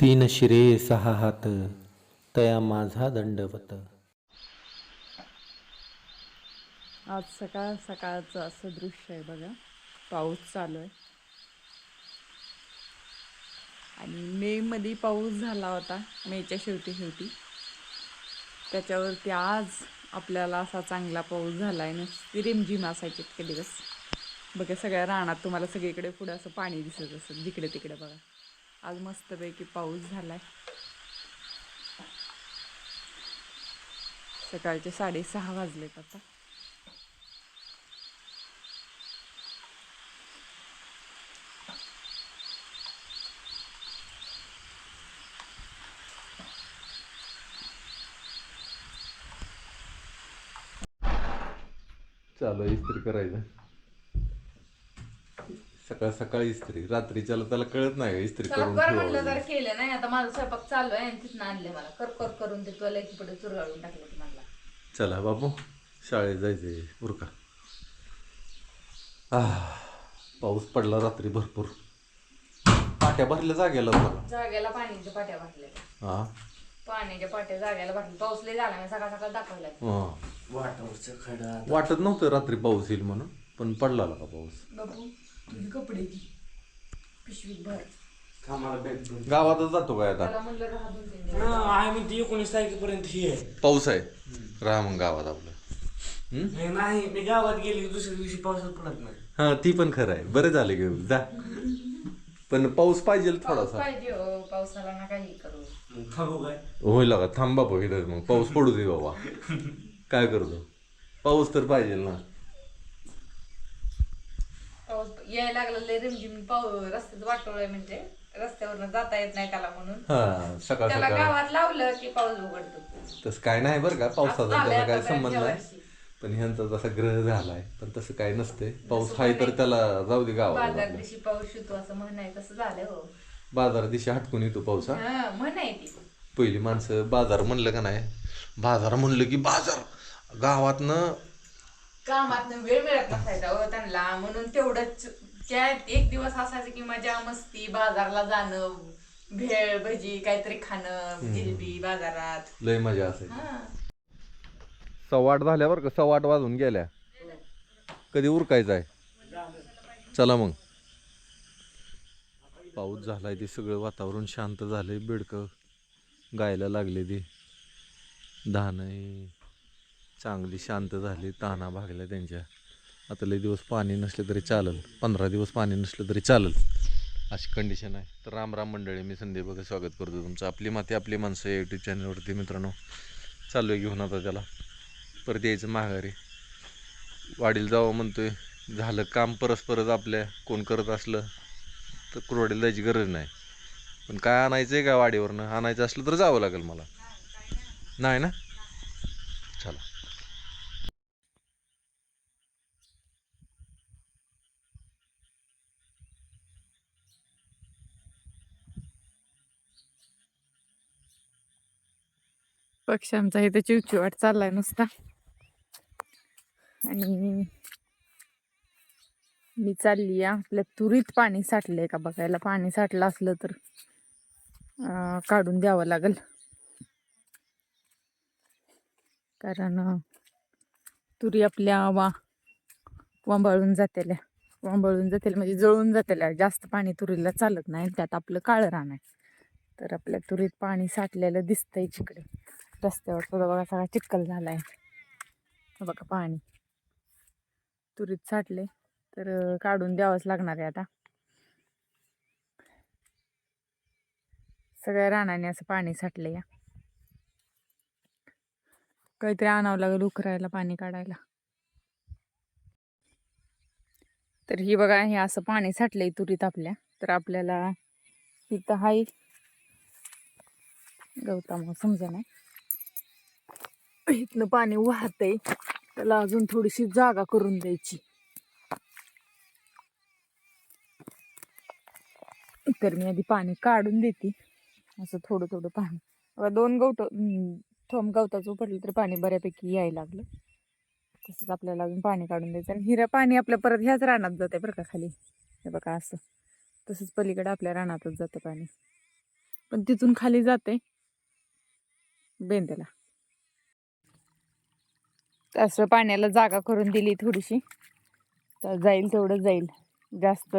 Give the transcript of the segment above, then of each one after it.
तीन शिरे सहा हात तया माझा दंडवत. आज सकाळ सकाळचं असं दृश्य आहे बघा. पाऊस चालू आहे. आणि मे मध्ये पाऊस झाला होता. मेच्या शेवटी शेवटी. त्याच्यावरती आज आपल्याला असा चांगला पाऊस झाला आहे नुसती रिमझिम असायची इतके दिवस. बघा सगळ्या रानात तुम्हाला सगळीकडे पुढे असं पाणी दिसत असेल. जिकडे तिकडे बघा. आज मस्तपैकी पाऊस झालाय. सकाळचे साडेसहा वाजलेत आता. चालू इस्त्री करायचं. सकाळ सकाळी इस्त्री रात्रीच्याला त्याला कळत नाही का इस्त्री करून कर म्हणलं तर ठेवावं केलं नाही आता माझा स्वयंपाक चालू आहे आणि तिथनं आणले मला. कर कर करून ते तुला एक पुढे चुरगाळून टाकलं ते म्हणला चला बाबू शाळेत जायचंय बुरका. आह, पाऊस पडला रात्री भरपूर. पाट्या भरल्या जागेला बघा जाग्याला पाण्याच्या पाट्या भरल्या. हा? पाण्याच्या पाट्या जाग्याला भरल्या. पाऊस लय झाला मी सकाळ सकाळ दाखवलाय हा. वाटत नव्हतं रात्री पाऊस येईल म्हणून पण पडला का पाऊस. बाबू पिशवीत भर. गावातच जातो काय आता? त्याला म्हणलं राहा दोन तीन दिवस. आहे म्हणते एकोणीस तारखेपर्यंत ही आहे. पाऊस आहे. राहा मग गावात आपलं. हम्म? नाही, नाही मी गावात गेली की दुसऱ्या दिवशी पावसात पडत नाही. हा ती पण खरं आहे. बरं झालं घेऊन जा. पण पाऊस पाहिजे पाऊस थोडासा. पाहिजे हो. पावसाला ना काही करू. मग थांबू काय? होईल का थांबा पहिलं मग. पाऊस पडू दे बाबा. काय करतो? पाऊस तर पाहिजे ना पाऊस यायला लागला लय रिमझिम पाऊस रस्त्यात वाटोळ म्हणजे. रस्त्यावरनं जाता येत नाही त्याला म्हणून. हा सकाळ त्याला सकाळ. गावात लावलं की पाऊस उघडतो. तसं काय नाही बरं का पावसाचा त्याचा काय संबंध नाही. पण ह्यांचा जसा ग्रह झालाय पण तसं काय नसते पाऊस आहे तर त्याला जाऊ दे गावाला बाजार. दिवशी पाऊस येतो असं म्हणाय तसं झालं हो. बाजार दिवशी हटकून येतो पाऊस हा? हा म्हण आहे ती पहिली माणसं बाजार म्हणलं का नाही? बाजार म्हणलं की बाजार. गावातनं कामात वेळ मिळत नसायचा हो त्यांना. म्हणून तेवढंच त्या एक दिवस असायचं की मजा मस्ती बाजारला जाणं भेळ भजी काहीतरी खाणं जिलेबी बाजारात. लय मजा असे हा. सव्वाट झाल्यावर का? सव्वाट वाजून गेल्या. कधी उरकायचं आहे? चला मग. पाऊस झालाय ते सगळं वातावरण शांत झालंय बेडकं गायला लागले ते. धानं चांगली शांत झाली ताना भागल्या त्यांच्या. आता लय दिवस पाणी नसले तरी चालेल. पंधरा दिवस पाणी नसलं तरी चालेल. अशी कंडिशन आहे. तर राम राम मंडळी मी संदीप बघा स्वागत करतो तुमचं. आपली माती आपली माणसं यूट्यूब चॅनलवरती मित्रांनो चालू आहे घेऊन आता त्याला. परत यायचं माघारी. वाडीला जावं म्हणतोय. झालं काम परस्परच आपल्या कोण करत असलं तर कुरवाडीला जायची गरज नाही. पण काय आणायचं आहे का वाडीवरनं? आणायचं असलं तर जावं लागेल मला. नाही ना? चला. पक्ष्यांचा इथं चिवचिवाट चाललाय नुसता. आणि मी चालली आहे आपल्या तुरीत पाणी साठलंय का बघायला. पाणी साठलं असलं तर काढून द्यावं लागेल. कारण तुरी आपल्या वा वांबाळून जातेल्या. वांबळून जातील म्हणजे जळून जातेल्या. जास्त पाणी तुरीला चालत नाही. त्यात आपलं काळं रान आहे. तर आपल्या तुरीत पाणी साठलेलं दिसतंय तिकडे रस्त्यावर सुद्धा बघा सगळा चिक्कल झाला आहे बघा पाणी. तुरीत साठले तर काढून द्यावंच लागणार आहे आता. सगळ्या रानाने असं पाणी साठले या. काहीतरी आणावं लागेल उकरायला पाणी काढायला. तर ही बघा हे असं पाणी साठलंय तुरीत आपल्या. तर आपल्याला इथं हाय. गवतामुळे समजा नाही. इथनं पाणी वाहतंय. त्याला अजून थोडीशी जागा करून द्यायची. तर मी आधी पाणी काढून देते. असं थोडं थोडं पाणी. बघा दोन गवत थोम गवताचं पडलं तर पाणी बऱ्यापैकी यायला लागलं. तसंच आपल्याला अजून पाणी काढून द्यायचं. आणि हिरा पाणी आपल्या परत ह्याच रानात जाते बरं का खाली. हे बघा असं. तसंच पलीकडे आपल्या रानातच जातं पाणी. पण तिथून खाली जाते बेंद्याला. असं पाण्याला जागा करून दिली थोडीशी. तर जाईल तेवढं जाईल. जास्त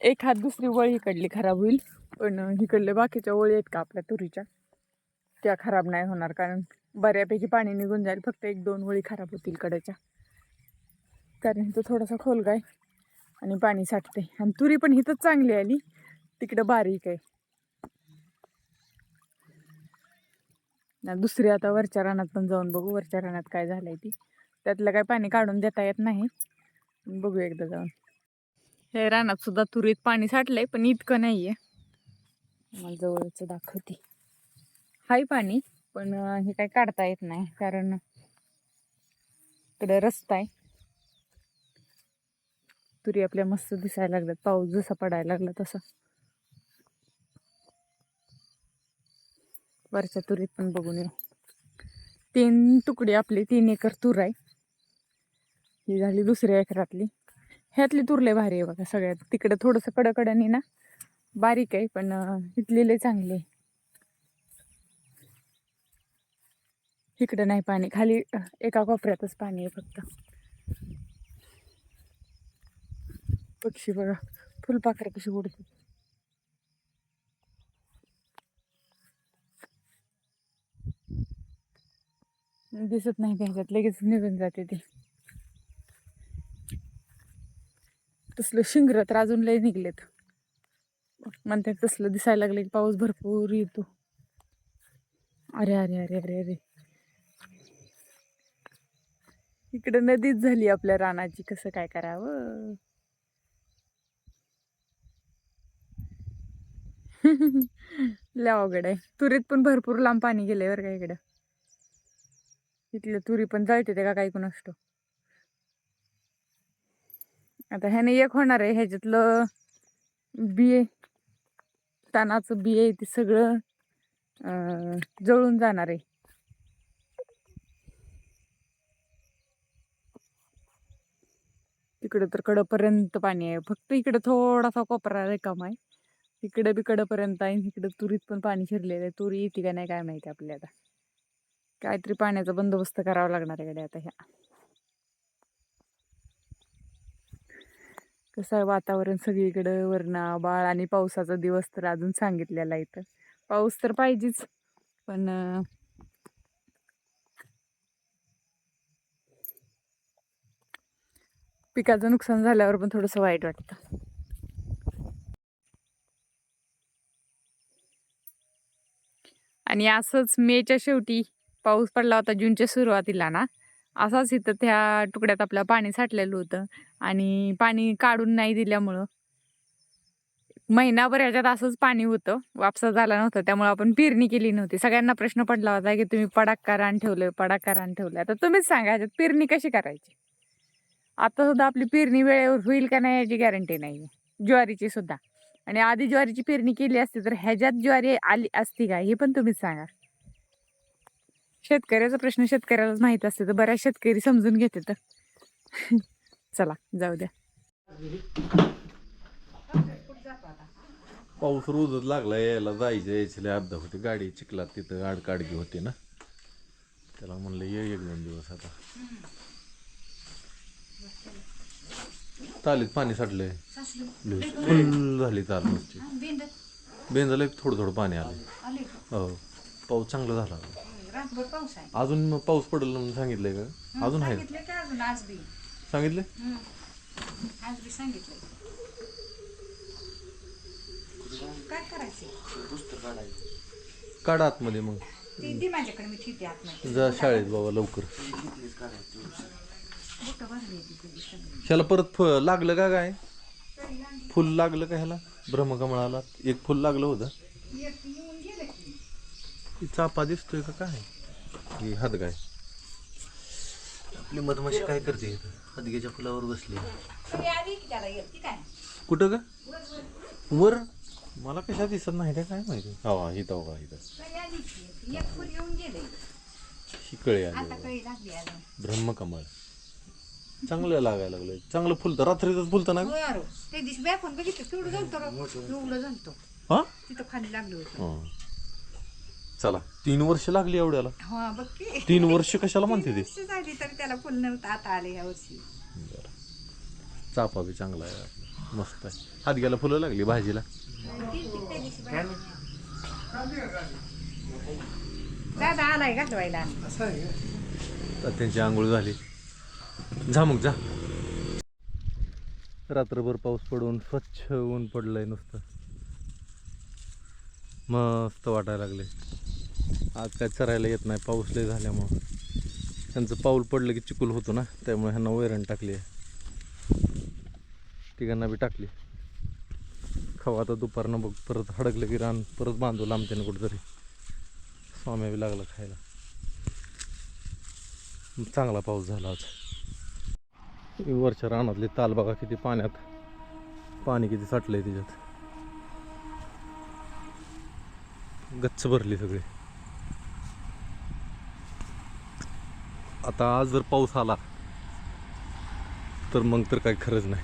एक हात दुसरी वळ इकडली खराब होईल. पण इकडले बाकीच्या वळी आहेत का आपल्या तुरीच्या? त्या खराब नाही होणार कारण बऱ्यापैकी पाणी निघून जाईल. फक्त एक दोन वळी खराब होतील कडेच्या. कारण तो थोडासा खोलगा आहे आणि पाणी साठते आणि तुरी पण इथंच चांगली आली. तिकडं बारीक आहे. दुसरी आता वरच्या रानात पण जाऊन बघू वरच्या रानात काय झालंय ती. त्यातलं काय पाणी काढून देता येत नाही. बघू एकदा जाऊन. हे रानात सुद्धा तुरीत पाणी साठलंय पण इतकं नाही आहे मला जवळचं दाखवते. हाय पाणी पण हे काय काढता येत नाही कारण इकडे रस्ता आहे. तुरी आपल्या मस्त दिसायला लागल्यात पाऊस जसा पडायला लागला तसा. वरच्या तुरीत पण बघून येऊ. तीन तुकडे आपली तीन एकर तूर आहे. ही झाली दुसऱ्या एकरातली. ह्यातली तुरले भारी आहे बघा सगळ्यात. तिकडं थोडंसं कडकडनी ना बारीक आहे पण अं, इथली लय चांगली आहे. इकडं नाही पाणी खाली एका कोपऱ्यातच पाणी आहे फक्त. पक्षी बघा फुलपाखरं कशी उडतात. दिसत नाही त्यांच्यात लगेच निघून जाते ते. तसलं शिंगर तर अजून लय निघलेत. म्हणते तसलं दिसायला लागले की पाऊस भरपूर येतो. अरे अरे अरे अरे अरे. इकडे नदीच झाली आपल्या रानाची कसं काय करावं? लय अवघड आहे. तुरीत पण भरपूर लांब पाणी गेले बरं का इकडं. इथल्या तुरी पण जळते ते का काही पण असतो. आता ह्याने एक होणार आहे ह्याच्यातलं बिये तानाचं बिये आहे ते सगळं जळून जाणार आहे. तिकडं तर कडपर्यंत पाणी आहे फक्त इकडं थोडासा कोपरा रिकाम आहे. इकडं बी कडपर्यंत आहे इकडं तुरीत पण पाणी शिरलेलं आहे. तुरी येते का नाही काय माहिती आपल्याला. काहीतरी पाण्याचा बंदोबस्त करावा लागणार आहे गड्या आता ह्या. कसं आहे वातावरण सगळीकडं वरणा बाळ आणि पावसाचा दिवस तर अजून सांगितलेला इथं. पाऊस तर पाहिजेच पण पिकाचं नुकसान झाल्यावर पण थोडंसं वाईट वाटतं. आणि असंच मेच्या शेवटी पाऊस पडला होता जूनच्या सुरुवातीला ना असाच इथं त्या तुकड्यात आपलं पाणी साठलेलं होतं आणि पाणी काढून नाही दिल्यामुळं. महिनाभर याच्यात असंच पाणी होतं वापसा झाला नव्हता त्यामुळे आपण पेरणी केली नव्हती. सगळ्यांना प्रश्न पडला होता की तुम्ही पडाक का रान ठेवलं पडाक का रान ठेवलं. आता तुम्हीच सांगा ह्याच्यात पेरणी कशी करायची? आता सुद्धा आपली पेरणी वेळेवर होईल का नाही याची गॅरंटी नाही ज्वारीची सुद्धा. आणि आधी ज्वारीची पेरणी केली असती तर ह्याच्यात ज्वारी आली असती का? हे पण तुम्हीच सांगा. शेतकऱ्याचा प्रश्न शेतकऱ्यालाच माहीत असते तर बऱ्याच शेतकरी समजून घेते तर चला जाऊ द्या. पाऊस रोजच लागला यायला जायचं यायचं लय अपघात होते गाडी चिखलात तिथं आडकाडगी होती ना. त्याला म्हणलं ये एक दोन दिवस आता. तालीत पाणी साठलंय. लय फुल झाली चाल नुसती. बेंदाला एक थोडं थोडं पाणी आलं हो पाऊस चांगला झाला. रातभर पाऊस आहे. अजून मग पाऊस पडेल म्हणून सांगितलंय का? अजून आहे? सांगितलं की अजून? आज बी. सांगितलं आज बी सांगितलंय. काय करायचं काढा आतमध्ये मग. ती दे माझ्याकडे मी ठेवते आतमध्ये. जा शाळेत बाबा लवकर. बोटं भरली ती तुझी सगळी. ह्याला परत फ लागलं का काय? फुल लागलं का ह्याला? ब्रह्मकमळाला? एक फुल लागलं होतं. एक येऊन ही चापा दिसतोय का काय? ही हातगाय आपली मधमाशी काय करते इथं? हदग्याच्या फुलावर बसली. ती कुठं का वर? मला कशा दिसत नाही त्या काय माहिती? इथं सगळी आली की एक फुल येऊन गेले ही कळी आली आता बाबा. कळी लागली अजून. ब्रह्मकमळ. चांगलं लागायला लागलंय. चांगलं फुलतं. रात्रीतच फुलतं ना ग? बरं ते दिवशी बॅकून बघितलं? केवढं जळतो एवढं जळतो हा? तिथं खाली लागलं होतं. हं. चला. तीन वर्ष लागली एवढ्याला. हा बघ की. तीन वर्ष कशाला म्हणते ते? वर्ष झाली तर त्याला फुल नव्हतं आता आले या वर्षी. चाफा बी चांगला आहे. मस्त आहे. हात घ्यायला फुलं लागली भाजीला? दादा आलाय घालवायला. तर त्यांची आंघोळ झाली. जा मग जा. रात्रभर पाऊस पडून स्वच्छ ऊन पडलंय नुसतं. मस्त वाटायला लागले आज काय चरायला येत नाही पाऊस लय झाल्यामुळं. त्यांचं पाऊल पडलं की चिकूल होतो ना त्यामुळे ह्यांना वैरण टाकली आहे. तिघांना बी टाकली. खाऊ आता दुपारनं बघ परत हडकलं की रान परत बांधू लांबतेनं कुठंतरी. स्वाम्या बी लागला खायला. चांगला पाऊस झाला आज. वरच्या रानातले ताल बघा किती पाण्यात. पाणी किती साठलंय त्याच्यात गच्च भरली सगळी. आता आज जर पाऊस आला तर मग तर काही खरंच नाही.